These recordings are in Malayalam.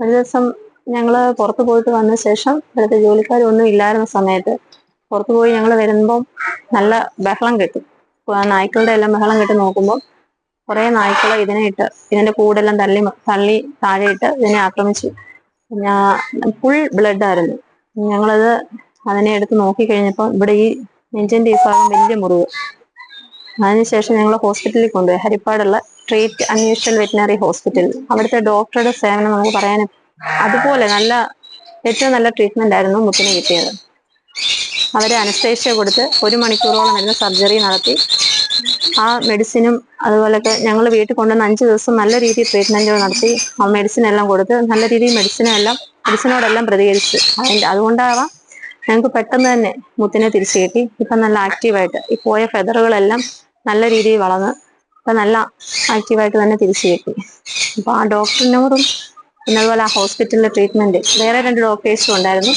ഒരു ദിവസം ഞങ്ങൾ പുറത്തു പോയിട്ട് വന്ന ശേഷം ഇവിടുത്തെ ജോലിക്കാരൊന്നും ഇല്ലായിരുന്ന സമയത്ത് പുറത്തു പോയി ഞങ്ങൾ വരുമ്പം നല്ല ബഹളം കിട്ടും. നായ്ക്കളുടെ എല്ലാം ബഹളം കിട്ടി നോക്കുമ്പോൾ കുറേ നായ്ക്കൾ ഇതിനെ ഇട്ട് ഇതിന്റെ കൂടെല്ലാം തള്ളി തള്ളി താഴെ ഇട്ട് ഇതിനെ ആക്രമിച്ചു. ഞാൻ ഫുൾ ബ്ലഡ് ആയിരുന്നു. ഞങ്ങളത് അതിനെ എടുത്ത് നോക്കിക്കഴിഞ്ഞപ്പോൾ ഇവിടെ ഈ നെഞ്ചിന്റെ ഈ ഭാഗം വലിയ മുറിവ്. അതിനുശേഷം ഞങ്ങൾ ഹോസ്പിറ്റലിൽ കൊണ്ടുപോയി. ഹരിപ്പാടുള്ള ട്രീറ്റ് അൺയൂഷ്വൽ വെറ്റിനറി ഹോസ്പിറ്റൽ. അവിടുത്തെ ഡോക്ടറുടെ സേവനം നമുക്ക് പറയാൻ അതുപോലെ നല്ല ഏറ്റവും നല്ല ട്രീറ്റ്മെന്റ് ആയിരുന്നു മുത്തിന് കിട്ടിയത്. അവരെ അനസ്തേഷ്യ കൊടുത്ത് ഒരു മണിക്കൂറോളം വരുന്ന സർജറി നടത്തി. ആ മെഡിസിനും അതുപോലൊക്കെ ഞങ്ങൾ വീട്ടിൽ കൊണ്ടുവന്ന് അഞ്ച് ദിവസം നല്ല രീതിയിൽ ട്രീറ്റ്മെന്റുകൾ നടത്തി. ആ മെഡിസിൻ എല്ലാം കൊടുത്ത് നല്ല രീതിയിൽ മെഡിസിനും എല്ലാം മെഡിസിനോടെല്ലാം പ്രതികരിച്ച്. അതിന്റെ അതുകൊണ്ടാവാം ഞങ്ങൾക്ക് പെട്ടെന്ന് തന്നെ മുത്തിനെ തിരിച്ചു കിട്ടി. ഇപ്പൊ നല്ല ആക്റ്റീവായിട്ട് ഈ പോയ ഫെദറുകളെല്ലാം നല്ല രീതിയിൽ വളർന്ന് ഇപ്പൊ നല്ല ആക്റ്റീവായിട്ട് തന്നെ തിരിച്ചു കിട്ടി. അപ്പൊ ആ ഡോക്ടറിനോടും പിന്നെ അതുപോലെ ആ ഹോസ്പിറ്റലിലെ ട്രീറ്റ്മെന്റ് വേറെ രണ്ട് ഡോക്ടേഴ്സും ഉണ്ടായിരുന്നു.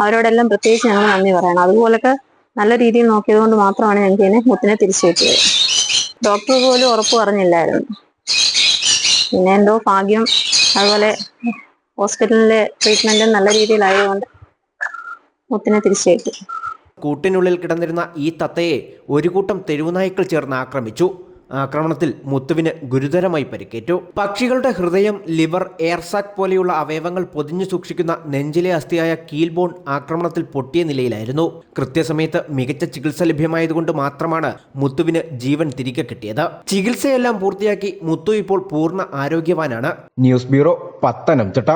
അവരോടെല്ലാം പ്രത്യേകിച്ച് ഞങ്ങൾ നന്ദി പറയണം. അതുപോലൊക്കെ നല്ല രീതിയിൽ നോക്കിയത് കൊണ്ട് മാത്രമാണ് ഞങ്ങൾക്ക് ഇതിനെ മുത്തിനെ തിരിച്ചു കിട്ടിയത്. ഡോക്ടർ പോലും ഉറപ്പ് പറഞ്ഞില്ലായിരുന്നു. പിന്നെ എന്തോ ഭാഗ്യം അതുപോലെ ഹോസ്പിറ്റലിലെ ട്രീറ്റ്മെന്റും നല്ല രീതിയിലായതുകൊണ്ട് മുത്തിനെ തിരിച്ചു കിട്ടി. കൂട്ടിനുള്ളിൽ കിടന്നിരുന്ന ഈ തത്തയെ ഒരു കൂട്ടം തെരുവുനായ്ക്കൾ ചേർന്ന് ആക്രമിച്ചു. ആക്രമണത്തിൽ മുത്തുവിന് ഗുരുതരമായി പരിക്കേറ്റു. പക്ഷികളുടെ ഹൃദയം ലിവർ എയർസാക് പോലെയുള്ള അവയവങ്ങൾ പൊതിഞ്ഞു സൂക്ഷിക്കുന്ന നെഞ്ചിലെ അസ്ഥിയായ കീൽബോൺ ആക്രമണത്തിൽ പൊട്ടിയ നിലയിലായിരുന്നു. കൃത്യസമയത്ത് മികച്ച ചികിത്സ ലഭ്യമായതുകൊണ്ട് മാത്രമാണ് മുത്തുവിന് ജീവൻ തിരികെ കിട്ടിയത്. ചികിത്സയെല്ലാം പൂർത്തിയാക്കി മുത്തു ഇപ്പോൾ പൂർണ ആരോഗ്യവാനാണ്. News bureau Pathanamthitta.